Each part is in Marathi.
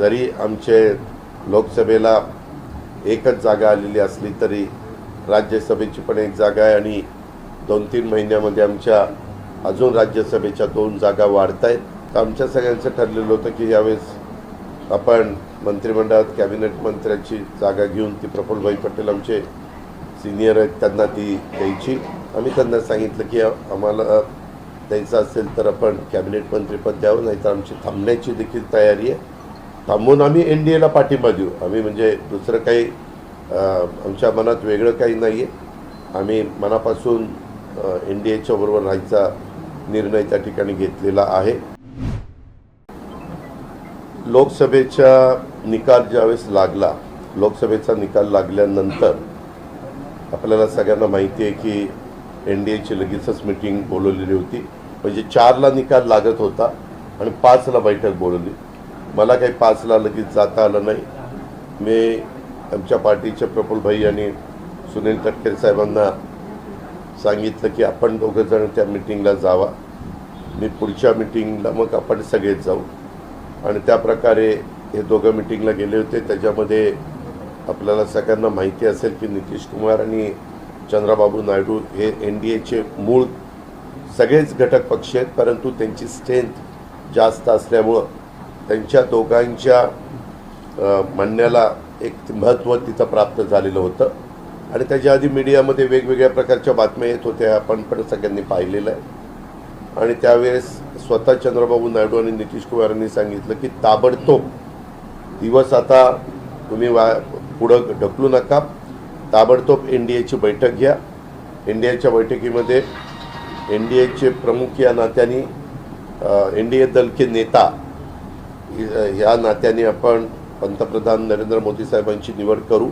जरी आमचे लोकसभेला एकच जागा आलेली असली तरी राज्यसभेची पण एक जागा आहे आणि दोन तीन महिन्यामध्ये आमच्या अजून राज्यसभेच्या दोन जागा वाढत आहेत तर आमच्या सगळ्यांचं ठरलेलं होतं की यावेळेस आपण मंत्रिमंडळात कॅबिनेट मंत्र्यांची जागा घेऊन ती प्रफुल्लभाई पटेल आमचे सिनियर आहेत त्यांना ती द्यायची. आम्ही त्यांना सांगितलं की आम्हाला द्यायचं असेल तर आपण कॅबिनेट मंत्रीपद द्यावं नाही तर आमची थांबण्याची देखील तयारी आहे. थांबून आम्ही एन डी एला पाठिंबा देऊ. आम्ही म्हणजे दुसरं काही आमच्या मनात वेगळं काही नाही आहे आम्ही मनापासून एन डी एच्या बरोबर राहायचा निर्णय त्या ठिकाणी घेतलेला आहे. लोकसभेचा निकाल ज्यावेळेस लागला लोकसभेचा निकाल लागल्यानंतर आपल्याला सगळ्यांना माहिती आहे की एन डी एची लगेचच मिटिंग बोलवलेली होती. म्हणजे चारला निकाल लागत होता आणि पाचला बैठक बोलवली. मला काही पाचला लगेच जाता आलं नाही. मी आमच्या पार्टीचे प्रफुलभाई आणि सुनील तटकरे साहेबांना सांगितलं की आपण दोघंजण त्या मिटिंगला जावा. मी पुढच्या मिटिंगला मग आपण सगळेच जाऊ. आणि त्या प्रकारे हे दोघं मिटिंगला गेले होते. त्याच्यामध्ये आपल्याला सगळ्यांना माहिती असेल की नितीश कुमार आणि चंद्राबाबू नायडू हे एन डी एचे मूळ सगळेच घटक पक्ष आहेत परंतु त्यांची स्ट्रेंथ जास्त असल्यामुळं त्यांच्या दोघांच्या म्हणण्याला एक महत्त्व तिथं प्राप्त झालेलं होतं. आणि त्याच्या आधी मीडियामध्ये वेगवेगळ्या प्रकारच्या बातम्या येत होत्या आपण पण सगळ्यांनी पाहिलेलं आहे. आणि त्यावेळेस स्वतः चंद्रबाबू नायडू आणि नितीश कुमार यांनी सांगितलं की ताबडतोब दिवस आता तुम्ही वा पुढं ढकलू नका. ताबडतोब एन डी एची बैठक घ्या. एन डी एच्या बैठकीमध्ये एन डी एचे प्रमुख या नात्याने एन डी ए दल के नेता ह्या नात्याने आपण पंतप्रधान नरेंद्र मोदी साहेबांची निवड करू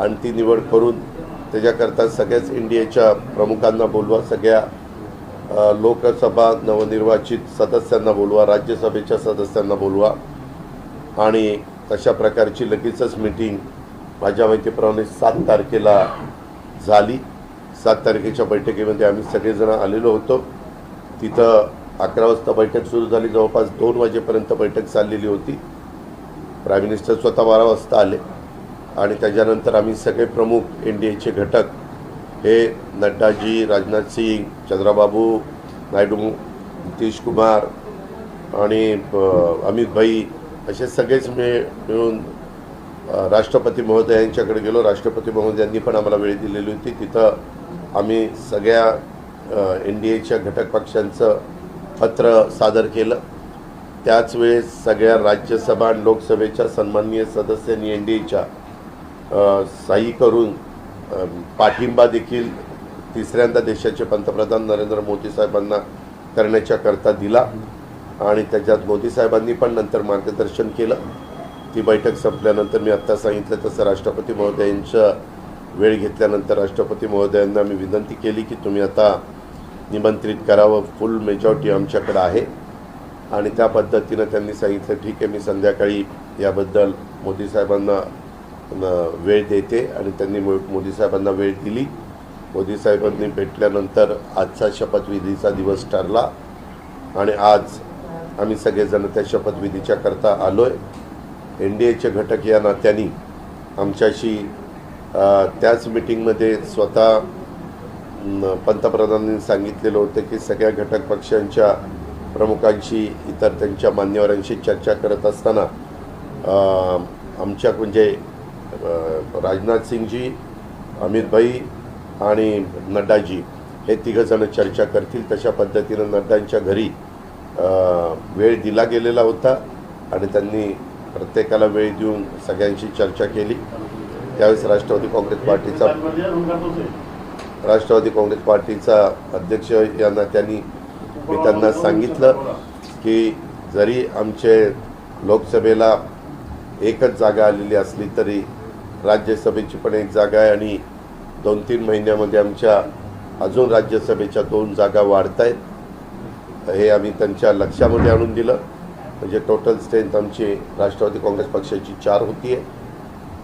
आणि ती निवड करून त्याच्याकरता सगळ्याच इंडियाच्या प्रमुखांना बोलवा सगळ्या लोकसभा नवनिर्वाचित सदस्यांना बोलवा राज्यसभेच्या सदस्यांना बोलवा आणि तशा प्रकारची लगेचच मीटिंग माझ्या माहितीप्रमाणे सात तारखेला झाली. सात तारखेच्या बैठकीमध्ये आम्ही सगळेजण आलेलो होतो. तिथं अकरा वाजता बैठक सुरू झाली. जवळपास दोन वाजेपर्यंत बैठक चाललेली होती. प्राईम मिनिस्टर स्वतः बारा वाजता आले. आणि त्याच्यानंतर आम्ही सगळे प्रमुख एन डी एचे घटक हे नड्डाजी राजनाथ सिंग चंद्राबाबू नायडू नितीश कुमार आणि अमित भाई असे सगळेच मिळ मिळून राष्ट्रपती राष्ट्रपती महोदयांच्याकडे गेलो. राष्ट्रपती महोदयांनी पण आम्हाला वेळ दिलेली होती. तिथं आम्ही सगळ्या एन डी एच्या घटक पक्षांचं पत्र सादर केलं. त्याच वेळेस सगळ्या राज्यसभा आणि लोकसभेच्या सन्माननीय सदस्यांनी एन डी एच्या सही करून पाठिंबा देखील तिसऱ्यांदा देशाचे पंतप्रधान नरेंद्र मोदी साहेबांना करण्याच्या करता दिला. आणि त्याच्यात मोदी साहेबांनी पण नंतर मार्गदर्शन केलं. ती बैठक संपल्यानंतर मी आत्ता सांगितलं तसं राष्ट्रपती महोदयांच्या वेळ घेतल्यानंतर राष्ट्रपती महोदयांना मी विनंती केली की तुम्ही आता निमंत्रित करावं. फुल मेजॉरिटी आमच्याकडं आहे. आणि त्या पद्धतीनं त्यांनी सांगितलं ठीक आहे मी संध्याकाळी याबद्दल मोदी साहेबांना वेळ देते. आणि त्यांनी मोदी साहेबांना वेळ दिली. मोदी साहेबांनी भेटल्यानंतर आजचा शपथविधीचा दिवस ठरला. आणि आज आम्ही सगळेजण त्या शपथविधीच्या करता आलो आहे एन डी एचे घटक या नात्याने आमच्याशी त्याच मिटिंगमध्ये स्वतः पंतप्रधानांनी सांगितलेलं होतं की सगळ्या घटक पक्षांच्या प्रमुखांशी इतर त्यांच्या मान्यवरांशी चर्चा करत असताना आमच्या म्हणजे राजनाथ सिंगजी अमितभाई आणि नड्डाजी हे तिघंजणं चर्चा करतील. तशा पद्धतीनं नड्डांच्या घरी वेळ दिला गेलेला होता आणि त्यांनी प्रत्येकाला वेळ देऊन सगळ्यांशी चर्चा केली. त्यावेळेस राष्ट्रवादी काँग्रेस पार्टीचा राष्ट्रवादी काँग्रेस पार्टीचा अध्यक्ष यांना त्यांनी मी त्यांना सांगितलं की जरी आमचे लोकसभेला एकच जागा आलेली असली तरी राज्यसभेची पण एक जागा आहे आणि दोन तीन महिन्यामध्ये आमच्या अजून राज्यसभेच्या दोन जागा वाढत आहेत हे आम्ही त्यांच्या लक्षामध्ये आणून दिलं. म्हणजे टोटल स्ट्रेंथ आमची राष्ट्रवादी काँग्रेस पक्षाची चार होती आहे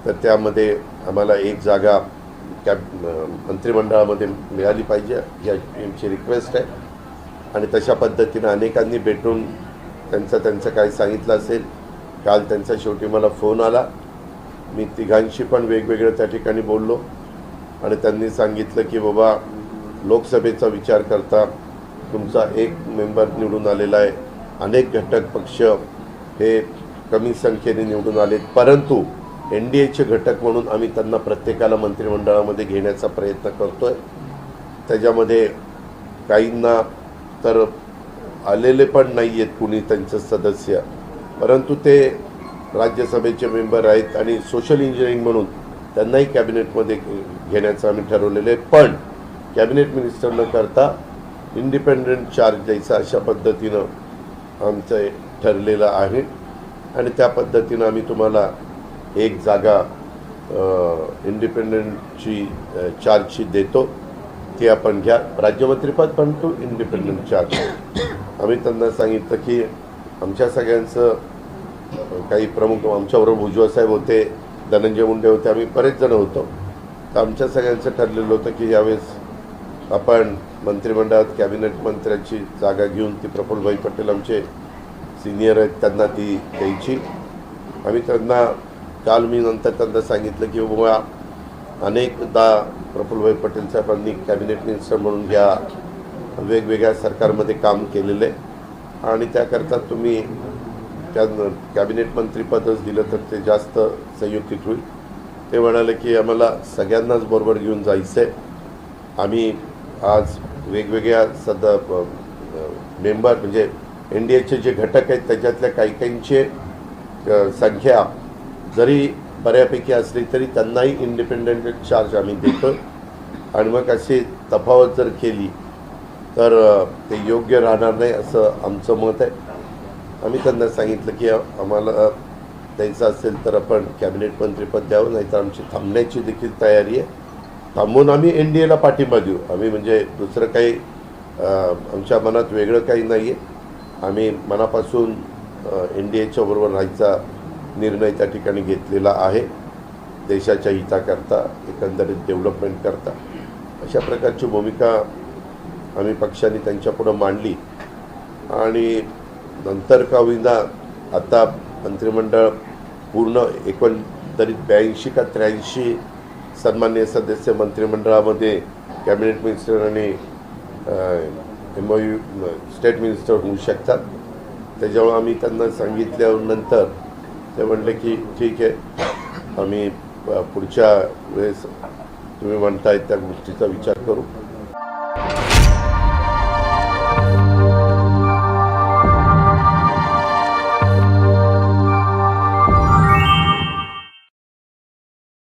तर त्यामध्ये आम्हाला एक जागा कॅब मंत्रिमंडळामध्ये मिळाली पाहिजे या आमची रिक्वेस्ट आहे. आणि तशा पद्धतीनं अनेकांनी भेटून त्यांचं त्यांचं काय सांगितलं असेल काल त्यांचा शेवटी मला फोन आला. मी तिघांशी पण वेगवेगळं त्या ठिकाणी बोललो. आणि त्यांनी सांगितलं की बाबा लोकसभेचा विचार करता तुमचा एक मेंबर निवडून आलेला आहे. अनेक घटक पक्ष हे कमी संख्येने निवडून आलेत. परंतु एन डी एचे घटक म्हणून आम्ही त्यांना प्रत्येकाला मंत्रिमंडळामध्ये घेण्याचा प्रयत्न करतो आहे त्याच्यामध्ये काहींना तर आलेले पण नाही आहेत कुणी त्यांचं सदस्य. परंतु ते राज्यसभेचे मेंबर आहेत आणि सोशल इंजिनिअरिंग म्हणून त्यांनाही कॅबिनेटमध्ये घेण्याचं आम्ही ठरवलेलं आहे. पण कॅबिनेट मिनिस्टर न करता इंडिपेंडंट चार्ज द्यायचा अशा पद्धतीनं आमचं ठरलेलं आहे. आणि त्या पद्धतीनं आम्ही तुम्हाला एक जागा इंडिपेंडंटची चार्जची देतो ती आपण घ्या. राज्यमंत्रीपद पण टू इंडिपेंडंट चार्ज आम्ही त्यांना सांगितलं की आमच्या सगळ्यांचं काही प्रमुख आमच्याबरोबर भुजबळ साहेब होते धनंजय मुंडे होते आम्ही बरेच जण होतो. तर आमच्या सगळ्यांचं ठरलेलं होतं की यावेळेस आपण मंत्रिमंडळात कॅबिनेट मंत्र्यांची जागा घेऊन ती प्रफुल्लभाई पटेल आमचे सिनियर आहेत त्यांना ती द्यायची. आम्ही त्यांना काल मी नंतर त्यांना सांगितलं की बाबा अनेकदा प्रफुल्लभाई पटेल साहेबांनी कॅबिनेट मिनिस्टर म्हणून या वेगवेगळ्या सरकारमध्ये काम केलेलं आहे. आणि त्याकरता तुम्ही त्या कॅबिनेट मंत्रीपदच दिलं तर ते जास्त संयुक्तित होईल. ते म्हणाले की आम्हाला सगळ्यांनाच बरोबर घेऊन जायचं आहे आम्ही आज वेगवेगळ्या सद मेंबर म्हणजे एन डी एचे जे घटक आहेत त्याच्यातल्या काही काहींचे संख्या जरी बऱ्यापैकी असली तरी त्यांनाही इंडिपेंडंट चार्ज आम्ही देतो. आणि मग अशी तफावत जर केली तर ते योग्य राहणार नाही असं आमचं मत आहे. आम्ही त्यांना सांगितलं की आम्हाला द्यायचं असेल तर आपण कॅबिनेट मंत्रीपद द्यावं नाहीतर आमची थांबण्याची देखील तयारी आहे. थांबून आम्ही एन डी एला पाठिंबा देऊ. आम्ही म्हणजे दुसरं काही आमच्या मनात वेगळं काही नाही आहे आम्ही मनापासून एन डी एच्या बरोबर राहायचा निर्णय त्या ठिकाणी घेतलेला आहे. देशाच्या हिताकरता एकंदरीत डेव्हलपमेंट करता. अशा प्रकारची भूमिका आम्ही पक्षाने त्यांच्यापुढं मांडली. आणि नंतर का होईना आता मंत्रिमंडळ पूर्ण एकंदरीत ब्याऐंशी का त्र्याऐंशी सन्मान्य सदस्य मंत्रिमंडळामध्ये कॅबिनेट मिनिस्टर आणि एम स्टेट मिनिस्टर होऊ शकतात. त्याच्यामुळे आम्ही त्यांना सांगितल्यानंतर ते म्हटले की ठीक आहे. आम्ही पुढच्या वेळेस तुम्ही म्हणताय त्या गोष्टीचा विचार करू.